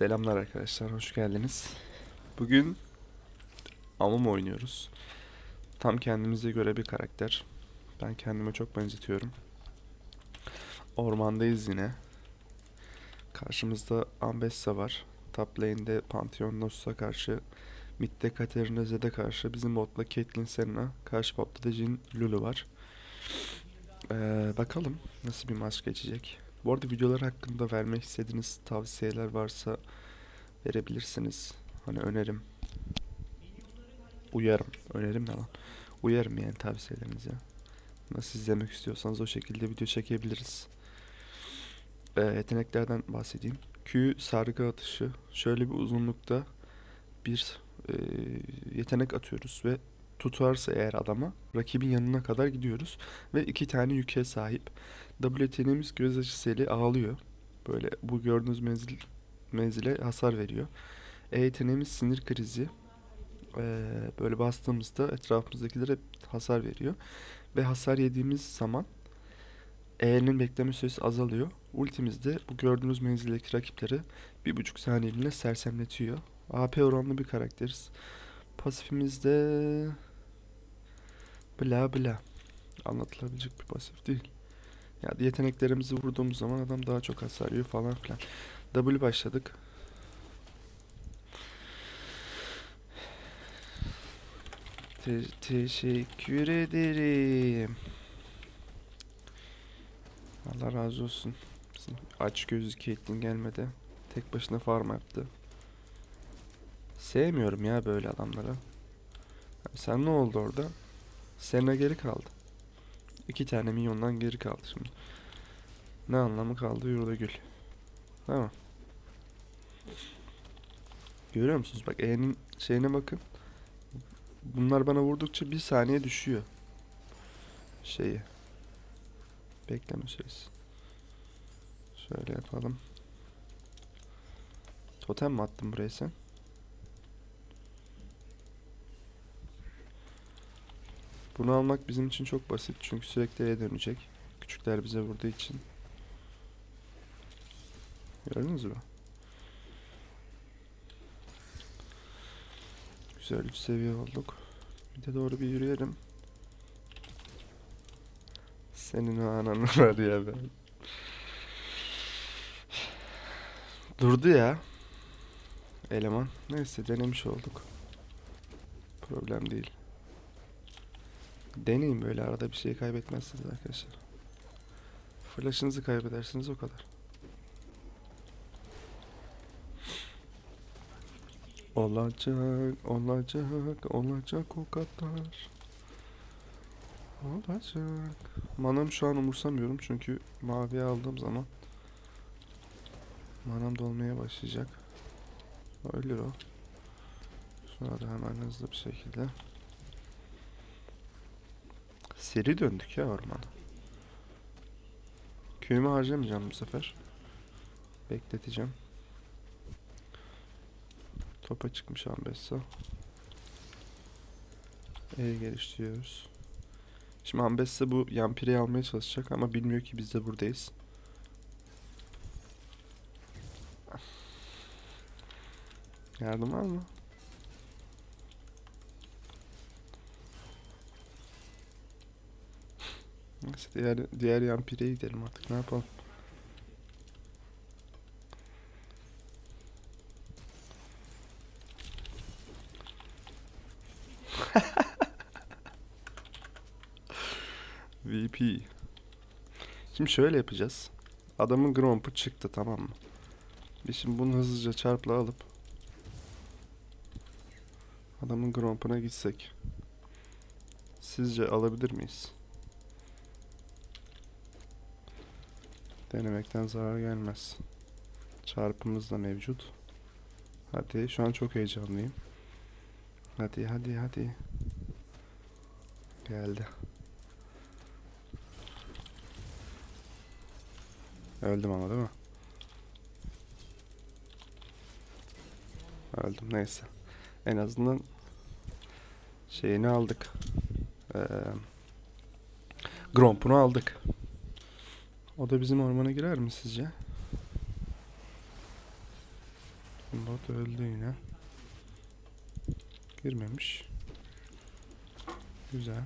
Selamlar arkadaşlar, hoş geldiniz. Bugün Amum oynuyoruz. Tam kendimize göre bir karakter. Ben kendime çok benzetiyorum. Ormandayız yine. Karşımızda Ambessa var. Top lane'de Pantheon Nosus'a karşı. Mid'de Katarina Zed'e karşı. Bizim botla Caitlyn Senna. Karşı botta da Jhin Lulu var. Ee, bakalım nasıl bir maç geçecek. Bu arada videolar hakkında vermek istediğiniz tavsiyeler varsa verebilirsiniz. Hani önerim. Uyarım. Önerim ne lan? Uyarım yani tavsiyelerinize. Nasıl izlemek istiyorsanız o şekilde video çekebiliriz. Ee, yeteneklerden bahsedeyim. Q sargı atışı. Şöyle bir uzunlukta bir e, yetenek atıyoruz ve tutarsa eğer adama rakibin yanına kadar gidiyoruz ve iki tane yüke sahip. W yeteneğimiz göz açısı eli ağlıyor. Böyle bu gördüğünüz menzil menzile hasar veriyor. E yeteneğimiz sinir krizi. Ee, böyle bastığımızda etrafımızdakilere hasar veriyor. Ve hasar yediğimiz zaman E'nin bekleme süresi azalıyor. Ultimizde bu gördüğünüz menzildeki rakipleri bir buçuk saniyeliğine sersemletiyor. AP oranlı bir karakteriz. Pasifimizde bla bla. Anlatılabilecek bir pasif değil. Ya yeteneklerimizi vurduğumuz zaman adam daha çok hasar yiyor falan filan. W başladık. Te- teşekkür ederim. Allah razı olsun. Bizim aç gözlü Caitlyn gelmedi. Tek başına farm yaptı. Sevmiyorum ya böyle adamları. Sen ne oldu orada? Senna geri kaldı. İki tane minyondan geri kaldı şimdi. Ne anlamı kaldı yurda gül. Tamam. Görüyor musunuz? Bak E'nin şeyine bakın. Bunlar bana vurdukça bir saniye düşüyor. Şeyi. Bekleme süresi. Şöyle yapalım. Totem mi attın buraya sen? Bunu almak bizim için çok basit çünkü sürekli E'ye dönecek. Küçükler bize vurduğu için. Gördünüz mü? Güzel 3 seviye olduk. Bir de doğru bir yürüyelim. Senin o ananı var ya ben. Durdu ya. Eleman. Neyse denemiş olduk. Problem değil. Deneyin böyle arada bir şey kaybetmezsiniz arkadaşlar. Flash'ınızı kaybedersiniz o kadar. Olacak, olacak, olacak o kadar. Olacak. Manam şu an umursamıyorum çünkü maviye aldığım zaman manam dolmaya başlayacak. Ölür o. Şuna da hemen hızlı bir şekilde. Seri döndük ya ormana. Köyümü harcamayacağım bu sefer. Bekleteceğim. Topa çıkmış Ambessa. E geliştiriyoruz. Şimdi Ambessa bu Yampire'yi almaya çalışacak ama bilmiyor ki biz de buradayız. Yardım var mı? Neyse diğer, diğer Yampire'ye gidelim artık ne yapalım. VP. Şimdi şöyle yapacağız. Adamın Gromp'u çıktı tamam mı? Biz şimdi bunu hızlıca çarpla alıp adamın Gromp'una gitsek. Sizce alabilir miyiz? Denemekten zarar gelmez. Çarpımız da mevcut. Hadi şu an çok heyecanlıyım. Hadi hadi hadi. Geldi. Öldüm ama değil mi? Öldüm neyse. En azından şeyini aldık. Ee, Gromp'unu aldık. O da bizim ormana girer mi sizce? Bot öldü yine. Girmemiş. Güzel.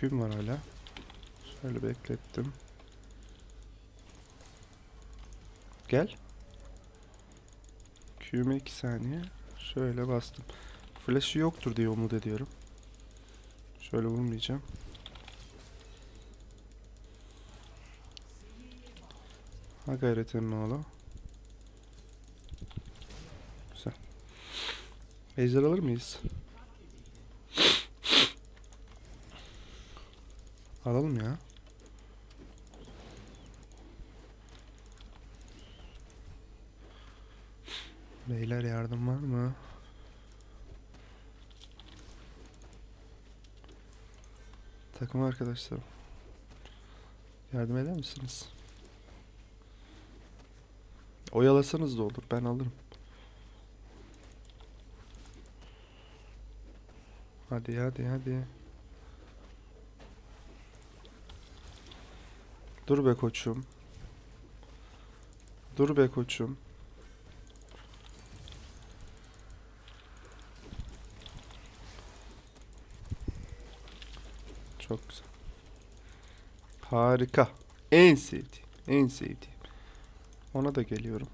Küm var hala. Şöyle beklettim. Gel. Q'me 2 saniye. Şöyle bastım. Flash'ı yoktur diye umut ediyorum. Şöyle vurmayacağım. Ha gayret oğlu. Güzel. Ejder alır mıyız? Alalım ya. Beyler yardım var mı? Takım arkadaşlarım. Yardım eder misiniz? Oyalasanız da olur. Ben alırım. Hadi hadi hadi. Dur be koçum. Dur be koçum. Çok güzel. Harika. En sevdiğim. En sevdiğim. Ona da geliyorum.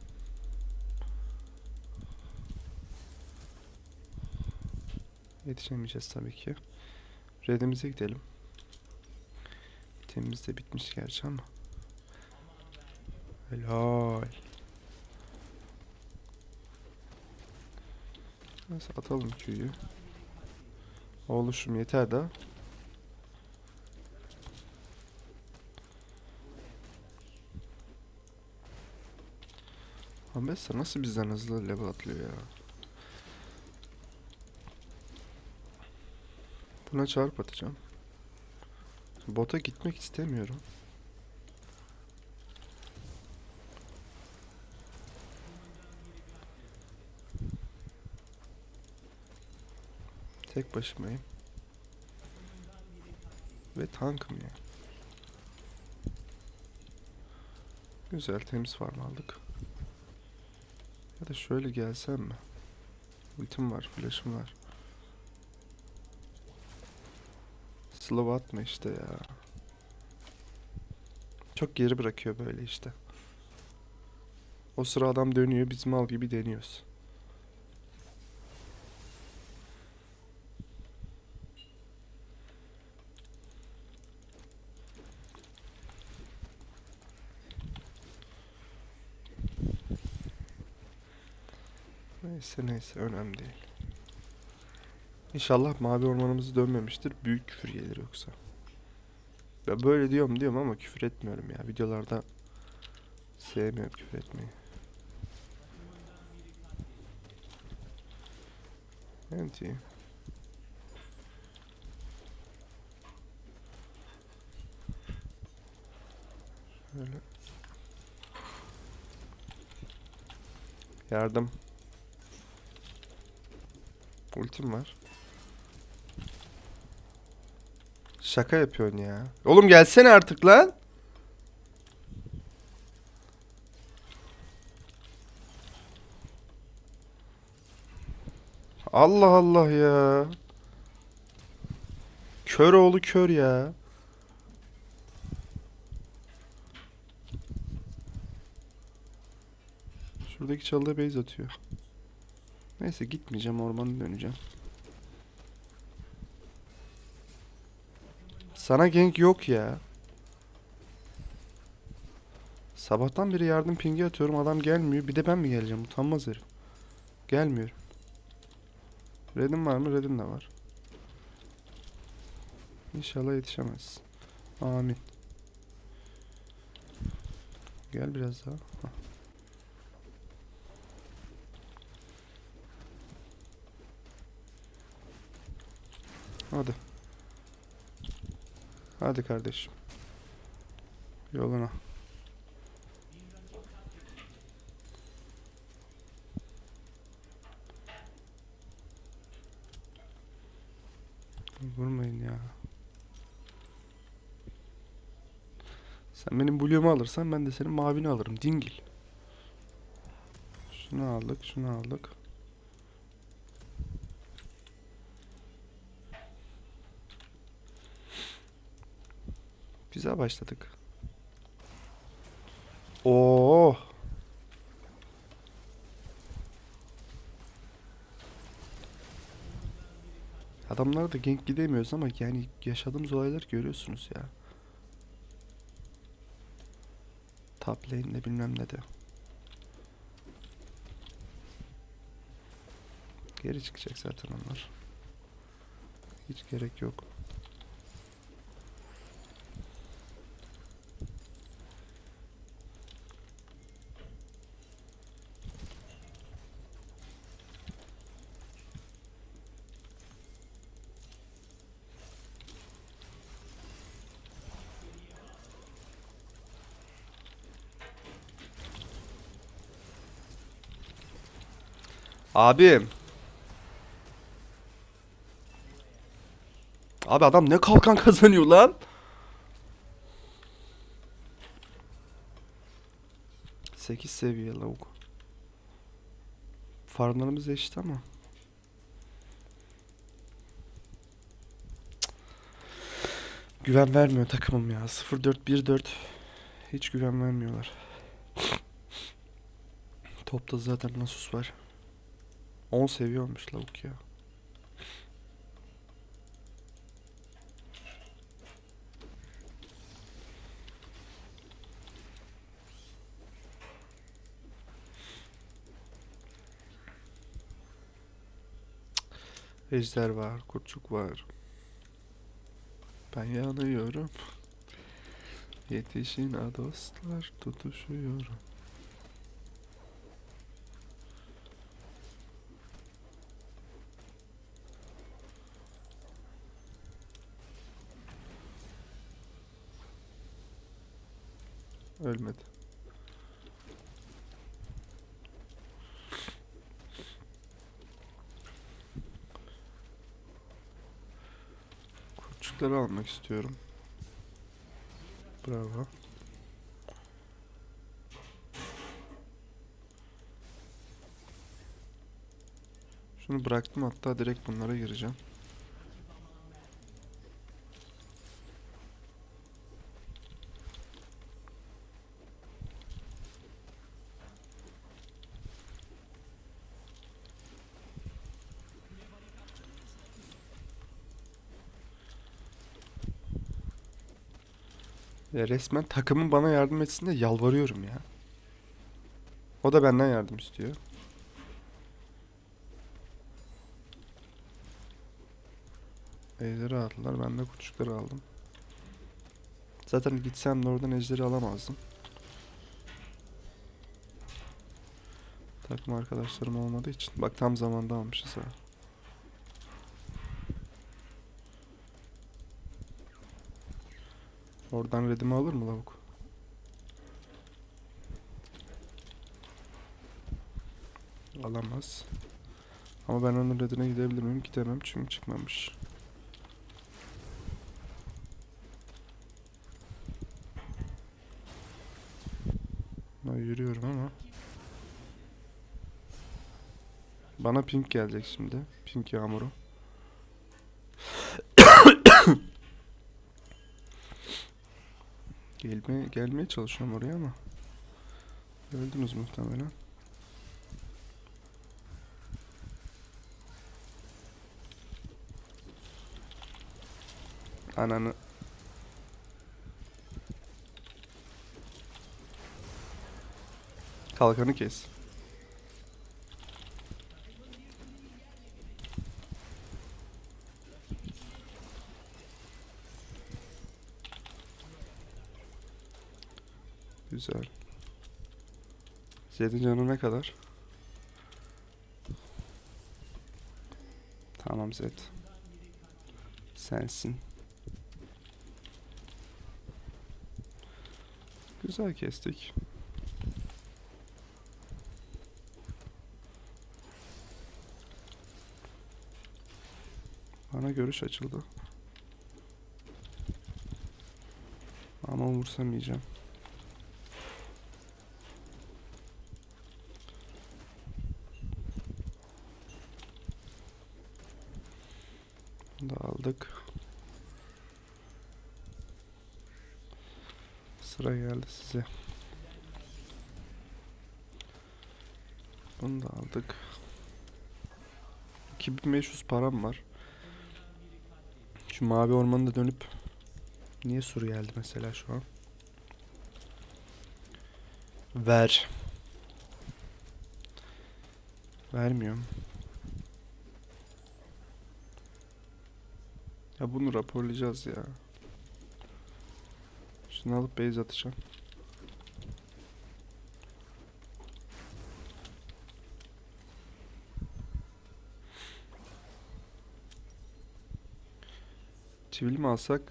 Yetişemeyeceğiz tabii ki. Red'imize gidelim. Temiz de bitmiş gerçi ama. Helal. Neyse atalım Q'yu. Oluşum yeter de. Ambessa nasıl bizden hızlı level atlıyor ya? Buna çarp atacağım. Bota gitmek istemiyorum. Tek başımayım. Ve tankım ya. Güzel temiz farm aldık. Ya da şöyle gelsem mi? Ultim var, flash'ım var. Slow atma işte ya. Çok geri bırakıyor böyle işte. O sıra adam dönüyor, biz mal gibi deniyoruz. Neyse neyse önemli değil. İnşallah mavi ormanımız dönmemiştir. Büyük küfür gelir yoksa. Ya böyle diyorum diyorum ama küfür etmiyorum ya. Videolarda sevmiyorum küfür etmeyi. İyi. Şöyle. Yardım. Ultim var. Şaka yapıyorsun ya. Oğlum gelsene artık lan. Allah Allah ya. Kör oğlu kör ya. Şuradaki çalıda base atıyor. Neyse gitmeyeceğim ormana döneceğim. Sana gank yok ya. Sabahtan beri yardım pingi atıyorum adam gelmiyor. Bir de ben mi geleceğim? Utanmaz herif. Gelmiyorum. Red'in var mı? Red'in de var. İnşallah yetişemez. Amin. Gel biraz daha. Hah. Hadi. Hadi kardeşim. Yoluna. Vurmayın ya. Sen benim blue'umu alırsan ben de senin mavini alırım. Dingil. Şunu aldık, şunu aldık. Güzel başladık. Oo. Adamlar da gank gidemiyoruz ama yani yaşadığımız olaylar görüyorsunuz ya. Top lane'de bilmem ne de. Geri çıkacak zaten onlar. Hiç gerek yok. Abim. Abi adam ne kalkan kazanıyor lan? Sekiz seviye lavuk. Farmlarımız eşit ama. Güven vermiyor takımım ya. 0-4-1-4. Hiç güven vermiyorlar. Topta zaten Nasus var. 10 seviye olmuş lavuk ya. Ejder var, kurçuk var. Ben yanıyorum. Yetişin a dostlar, tutuşuyorum. Ölmedi. Kurçukları almak istiyorum. Bravo. Şunu bıraktım hatta direkt bunlara gireceğim. Ya resmen takımın bana yardım etsin de yalvarıyorum ya. O da benden yardım istiyor. Ejderi aldılar. Ben de kurtçukları aldım. Zaten gitsem de oradan ejderi alamazdım. Takım arkadaşlarım olmadığı için. Bak tam zamanda almışız ha. Oradan redimi alır mı lavuk? Alamaz. Ama ben onun redine gidebilir miyim? Gidemem çünkü çıkmamış. Ben yürüyorum ama. Bana pink gelecek şimdi. Pink yağmuru. Gelmeye, gelmeye çalışıyorum oraya ama. Öldünüz muhtemelen. Ananı. Kalkanı kes. Güzel. Zed'in canı ne kadar? Tamam Zed. Sensin. Güzel kestik. Bana görüş açıldı. Ama umursamayacağım. Bunu da aldık. Sıra geldi size. Bunu da aldık. 2500 param var. Şu mavi ormanda dönüp niye sur geldi mesela şu an? Ver. Vermiyorum. Ya bunu raporlayacağız ya. Şunu alıp base atacağım. Çivili mi alsak,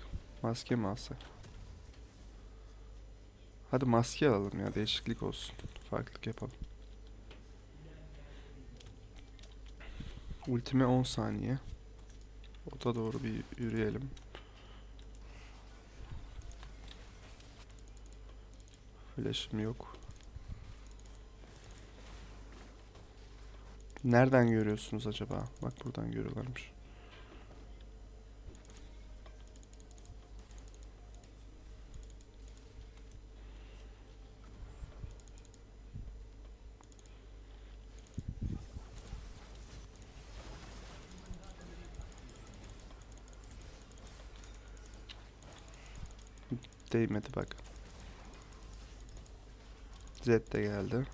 maske mi alsak? Hadi maske alalım ya, değişiklik olsun. Farklılık yapalım. Ultime 10 saniye. Ota doğru bir yürüyelim. Flash'ım yok. Nereden görüyorsunuz acaba? Bak buradan görüyorlarmış. Değmedi bak. Z de geldi.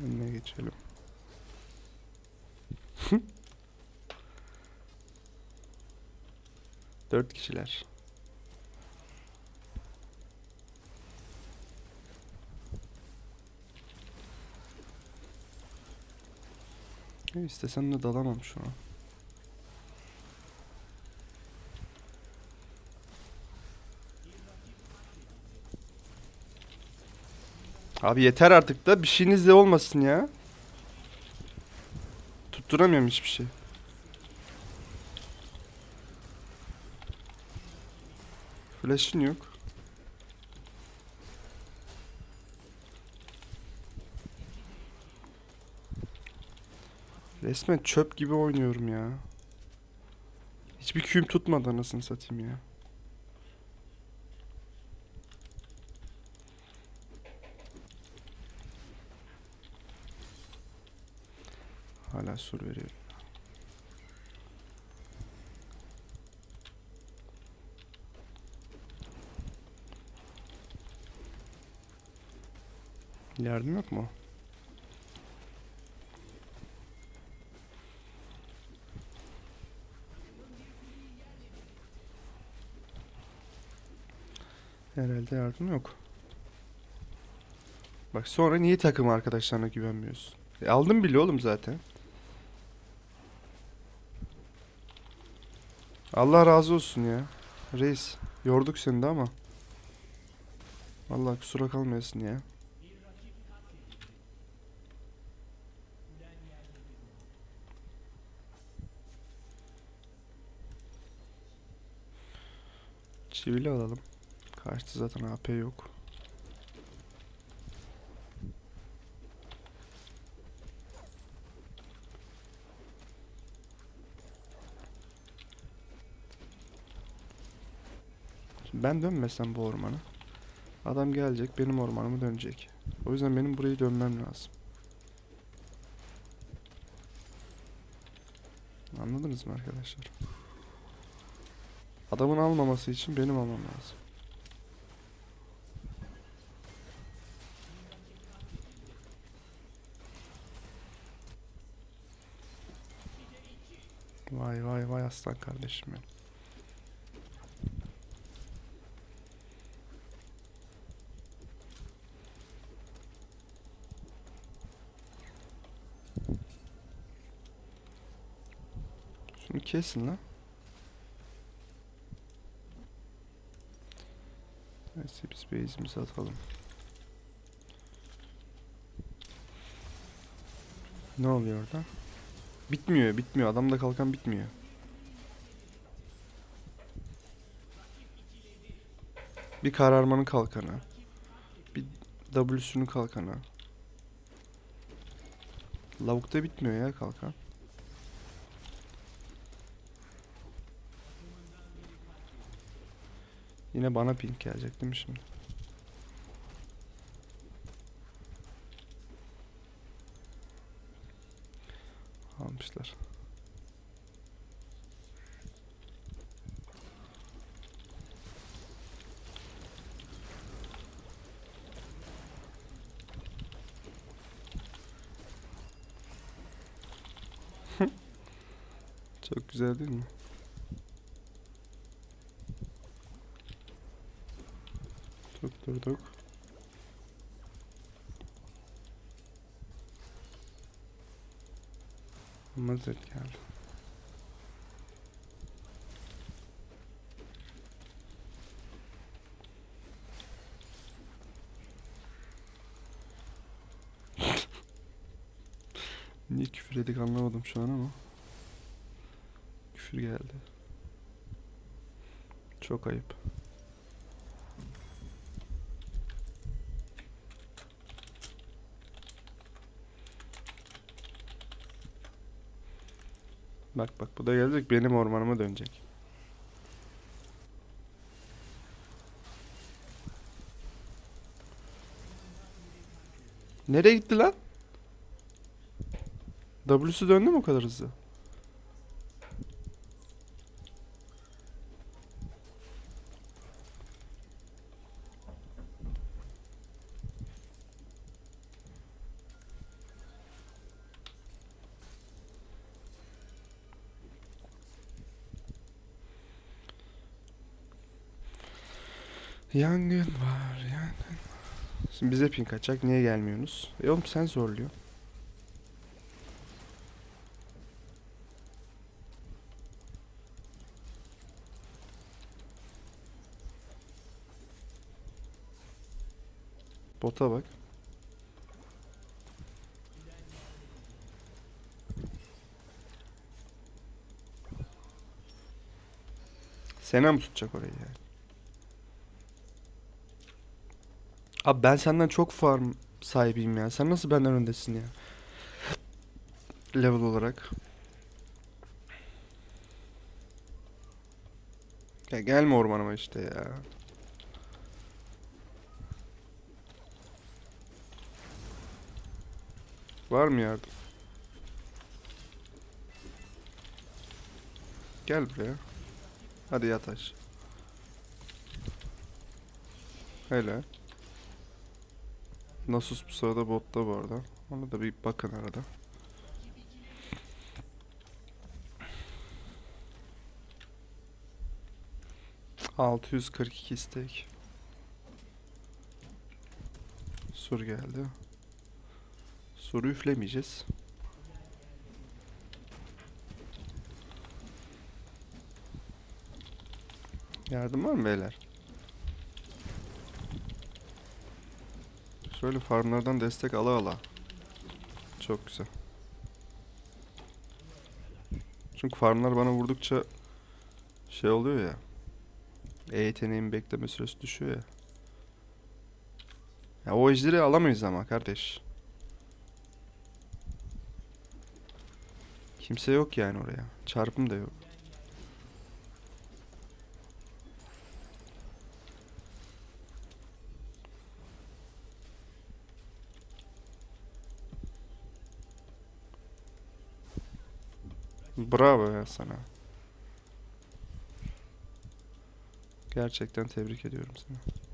Önüne geçelim. Dört kişiler. Ya İstesem de dalamam şu an. Abi yeter artık da bir şeyiniz de olmasın ya. Tutturamıyorum hiçbir şey. Flash'ın yok. Resmen çöp gibi oynuyorum ya. Hiçbir küm tutmadı anasını satayım ya. Hala sur veriyorum. Yardım yok mu? Herhalde yardım yok. Bak sonra niye takım arkadaşlarına güvenmiyorsun? E, aldım bile oğlum zaten. Allah razı olsun ya. Reis. Yorduk seni de ama. Vallahi kusura kalmayasın ya. Çivili alalım. Karşıda zaten AP yok. Ben dönmesem bu ormana. Adam gelecek benim ormanıma dönecek. O yüzden benim burayı dönmem lazım. Anladınız mı arkadaşlar? Adamın almaması için benim almam lazım. aslan kardeşim benim. Şunu kesin lan. Neyse biz base'imizi atalım. Ne oluyor orada? Bitmiyor, bitmiyor. Adamda kalkan bitmiyor. Bir kararmanın kalkanı. Bir W'sünün kalkanı. Lavukta bitmiyor ya kalkan. Yine bana pink gelecek değil mi şimdi? Almışlar. Çok güzel değil mi? Tutturduk. Mazet geldi. Niye küfür edik anlamadım şu an ama. Küfür geldi. Çok ayıp. Bak bak bu da gelecek benim ormanıma dönecek. Nereye gitti lan? W'su döndü mü o kadar hızlı? Yangın var, yangın var. Şimdi bize ping kaçacak. Niye gelmiyorsunuz? E oğlum sen zorluyor. Bota bak. Sena mı tutacak orayı yani? Abi ben senden çok farm sahibiyim ya. Sen nasıl benden öndesin ya? Level olarak. Ya gelme ormanıma işte ya. Var mı yardım? Gel buraya. Hadi yat aşağı. Nasus bu sırada botta bu arada. Ona da bir bakın arada. Altı yüz kırk iki istek. Sur geldi. Soru üflemeyeceğiz. Yardım var mı beyler? Şöyle farmlardan destek ala ala. Çok güzel. Çünkü farmlar bana vurdukça şey oluyor ya. E yeteneğin bekleme süresi düşüyor ya. Ya o ejderi alamayız ama kardeş. Kimse yok yani oraya. Çarpım da yok. Bravo ya sana. Gerçekten tebrik ediyorum seni.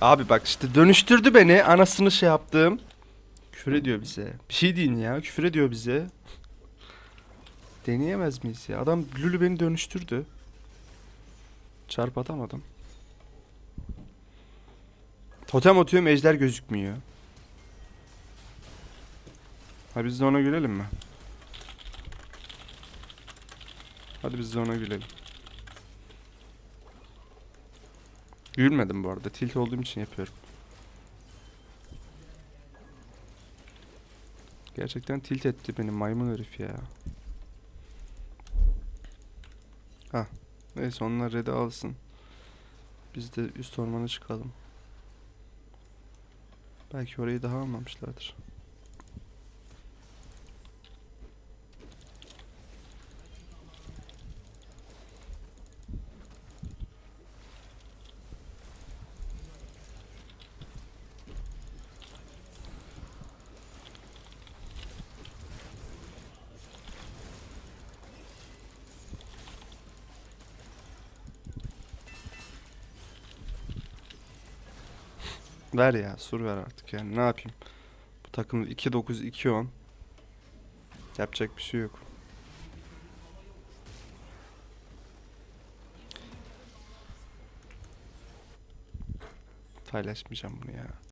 Abi bak işte dönüştürdü beni anasını şey yaptığım. küfür ediyor bize. Bir şey deyin ya küfür ediyor bize. Deneyemez miyiz ya? Adam Lülü beni dönüştürdü. Çarp atamadım. Totem atıyorum ejder gözükmüyor. Ha biz de ona gülelim mi? Hadi biz de ona gülelim. Gülmedim bu arada. Tilt olduğum için yapıyorum. Gerçekten tilt etti beni maymun herif ya. Ha. Neyse onlar red'i alsın. Biz de üst ormana çıkalım. Belki orayı daha almamışlardır. Ver ya sur ver artık yani ne yapayım. Bu takım 2-9 2-10. Yapacak bir şey yok. Paylaşmayacağım bunu ya.